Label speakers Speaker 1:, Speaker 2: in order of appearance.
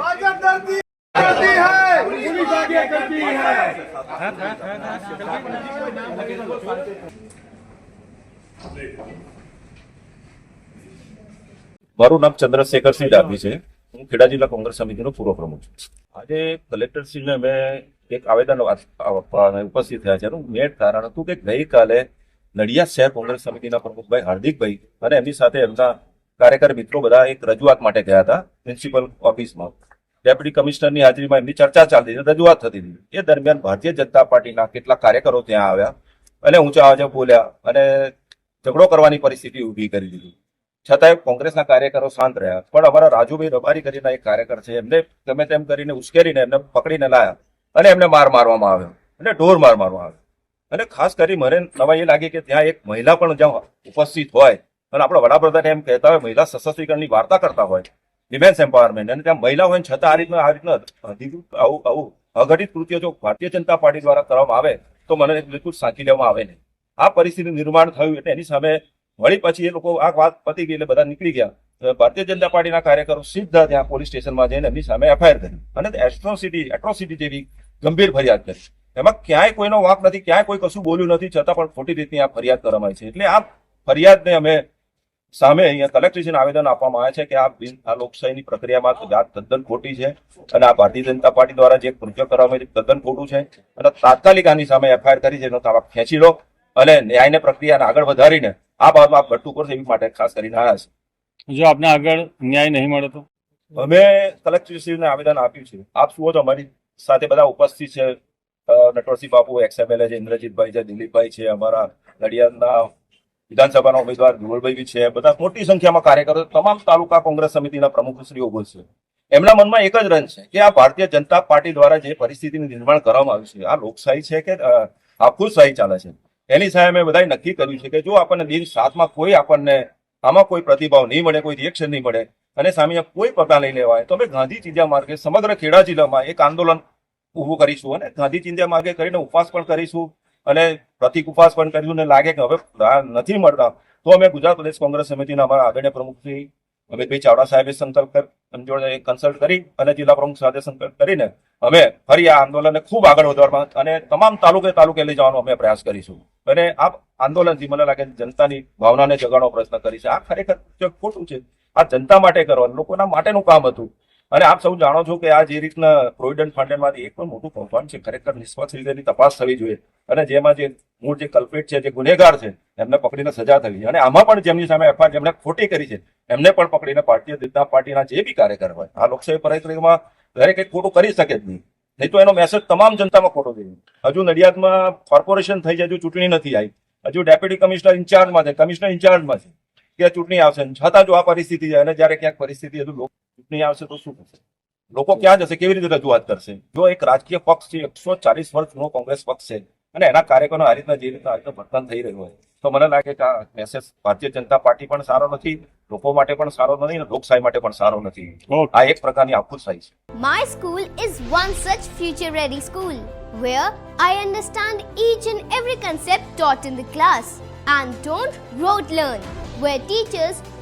Speaker 1: भाजपा डरती करती है पुलिस आगे करती है
Speaker 2: મારું નામ ચંદ્રશેખરસિંહ ડાભી છે. હું ખેડા જિલ્લા કોંગ્રેસ સમિતિનો પૂર્વ પ્રમુખ છું. આજે કલેક્ટરશ્રીને મેં એક આવેદન ઉપસ્થિત થયા છે. એનું મેન કારણ હતું કે ગઈકાલે નડિયાદ શહેર કોંગ્રેસ સમિતિના પ્રમુખભાઈ હાર્દિકભાઈ અને એમની સાથે એમના કાર્યકર મિત્રો બધા એક રજૂઆત માટે ગયા હતા પ્રિન્સિપલ ઓફિસમાં ડેપ્યુટી કમિશનરની હાજરીમાં એમની ચર્ચા ચાલતી હતી, રજૂઆત થતી હતી. એ દરમિયાન ભારતીય જનતા પાર્ટીના કેટલાક કાર્યકરો ત્યાં આવ્યા અને ઊંચા અવાજે બોલ્યા અને ઝઘડો કરવાની પરિસ્થિતિ ઊભી કરી દીધી. છતાંય કોંગ્રેસના કાર્યકરો શાંત રહ્યા. પણ અમારા રાજુભાઈ રબારી કરીને એક કાર્યકર છે, એમને ગમે તેમ કરીને ઉશ્કેરીને એમને પકડીને લાયા અને એમને માર મારવામાં આવ્યો. અને ઢોર માર મારવામાં આવ્યો. અને ખાસ કરી મને નવાઈ એ લાગી કે ત્યાં એક મહિલા પણ જ્યાં ઉપસ્થિત હોય અને આપણા વડાપ્રધાન એમ કહેતા હોય, મહિલા સશક્તિકરણની વાર્તા કરતા હોય વિમેન્સ એમ્પાવરમેન્ટ અને ત્યાં મહિલા હોય છતાં આ રીતના આ રીતના આવું આવું અઘટિત કૃત્યો જો ભારતીય જનતા પાર્ટી દ્વારા કરવામાં આવે, તો મને બિલકુલ સાચી લેવામાં આવે નહીં. આ પરિસ્થિતિ નિર્માણ થયું એટલે એની સામે વળી પછી એ લોકો આ વાત પતી ગઈ એટલે બધા નીકળી ગયા. ભારતીય જનતા પાર્ટીના કાર્યકરો સીધા ત્યાં પોલીસ સ્ટેશનમાં જઈને એમની સામે એફઆઈઆર કરી. અને એટ્રોસિટી એટ્રોસિટી જેવી ગંભીર ફરિયાદ કરી. એમાં ક્યાંય કોઈનો વાંક નથી, ક્યાંય કોઈ કશું બોલ્યું નથી, છતાં પણ ખોટી રીતની આ ફરિયાદ કરવામાં આવી છે. એટલે આ ફરિયાદને અમે સામે અહીંયા કલેક્ટરશ્રીને આવેદન આપવામાં આવે છે કે આ બિન- આ લોકશાહીની પ્રક્રિયામાં આ તદ્દન ખોટી છે અને આ ભારતીય જનતા પાર્ટી દ્વારા જે કૃત્ય કરવામાં આવ્યું તદ્દન ખોટું છે. અને તાત્કાલિક આની સામે એફઆઈઆર કરી છે એનો તાપ ખેંચી લો અને ન્યાયને પ્રક્રિયાને આગળ વધારીને આ બાબતમાં ભટ્ટું કરશે એવી માટે ખાસ કરીને આવ્યા છે.
Speaker 3: જો આપને આગળ ન્યાય નહીં મળે તો?
Speaker 2: અમે કલેક્ટરશ્રીને આવેદન આપ્યું છે. આપ શું છો અમારી સાથે બધા ઉપસ્થિત છે. નટવરસિંહ બાપુ એક્સએમએલએ છે ઇન્દ્રજીતભાઈ છે દિલીપભાઈ છે અમારા નડિયાદના વિધાનસભાના ઉમેદવાર ધુવલભાઈ બી છે બધા મોટી સંખ્યામાં કાર્યકરો તમામ તાલુકા કોંગ્રેસ સમિતિના પ્રમુખશ્રીઓ બોલશે એમના મનમાં એક જ રન છે કે આ ભારતીય જનતા પાર્ટી દ્વારા જે પરિસ્થિતિનું નિર્માણ કરવામાં આવ્યું છે આ લોકશાહી છે કે અ, આફુસશાહી ચાલે છે? એની સામે મેં બધાએ નક્કી કર્યું છે કે જો આપણને દિન સાતમાં કોઈ આપણને આમાં કોઈ પ્રતિભાવ નહીં મળે કોઈ રિએક્શન નહીં મળે અને સામે કોઈ પગલાં નહીં લેવાય તો અમે ગાંધી ચિંધ્યા માર્ગે સમગ્ર ખેડા જિલ્લામાં એક આંદોલન ઊભું કરીશું અને ગાંધી ચિંધ્યા માર્ગે કરીને ઉપવાસ પણ કરીશું. અને પ્રતિક ઉપવાસ પણ કર્યું ને લાગે કે હવે નથી મળતા, તો અમે ગુજરાત પ્રદેશ કોંગ્રેસ સમિતિના અમારા આદરણીય પ્રમુખ શ્રી અમિતભાઈ ચાવડા સાહેબે સંકલ્પ જોડે કન્સલ્ટ કરી અને જિલ્લા પ્રમુખ સાથે સંકલ્પ કરીને અમે ફરી આ આંદોલનને ખૂબ આગળ વધારવા અને તમામ તાલુકે તાલુકે લઈ જવાનો અમે પ્રયાસ કરીશું. અને આ આંદોલનથી મને લાગે જનતાની ભાવનાને જગાડવાનો પ્રયત્ન કરીશું. આ ખરેખર ખોટું છે, આ જનતા માટે કરવાનું, લોકોના માટેનું કામ હતું. અને આપ સૌ જાણો છો કે આ જે રીતના પ્રોવિડન્ટ ફંડમાંથી એક પણ મોટું કૌભાંડ છે, ખરેખર નિષ્પક્ષ રીતે તપાસ થવી જોઈએ. અને જેમાં જે મૂળ જે કલ્પેટ છે, જે ગુનેગાર છે, એમને પકડીને સજા થવી. અને આમાં પણ જેમની સામે એફઆઈઆર જેમણે ખોટી કરી છે, એમને પણ પકડીને ભારતીય જનતા પાર્ટીના જે બી કાર્યકર હોય, આ લોકશાહી પરિસ્થિતિમાં દરેક એક ખોટું કરી શકે જ નહીં. નહીં તો એનો મેસેજ તમામ જનતામાં ખોટો થઈ હજુ નડિયાદમાં કોર્પોરેશન થઈ છે હજુ ચૂંટણી નથી આવી. હજુ ડેપ્યુટી કમિશનર ઇન્ચાર્જમાં છે કમિશનર ઇન્ચાર્જમાં છે કે ચૂંટણી આવશે. છતાં જો આ પરિસ્થિતિ છે, અને જ્યારે ક્યાંક પરિસ્થિતિ હજુ ચૂંટણી આવશે તો શું થશે? લોકો ક્યાં જશે? કેવી રીતે રજૂઆત કરશે? જો એક રાજકીય પક્ષ છે એકસો ચાલીસ વર્ષનો કોંગ્રેસ પક્ષ છે અને એના કાર્યકરો આ રીતના જે રીતના આ રીતના વર્તન થઈ રહ્યું હોય તો મને લાગે કે આ મેસેજ ભારતીય જનતા પાર્ટી પણ સારો નથી લોકો માટે પણ સારો નથી અને લોકશાહી માટે પણ સારો નથી. આ એક પ્રકારની આફુસાઈ છે.
Speaker 4: My school is one such future ready school where I understand each and every concept taught in the class and don't rote learn, where teachers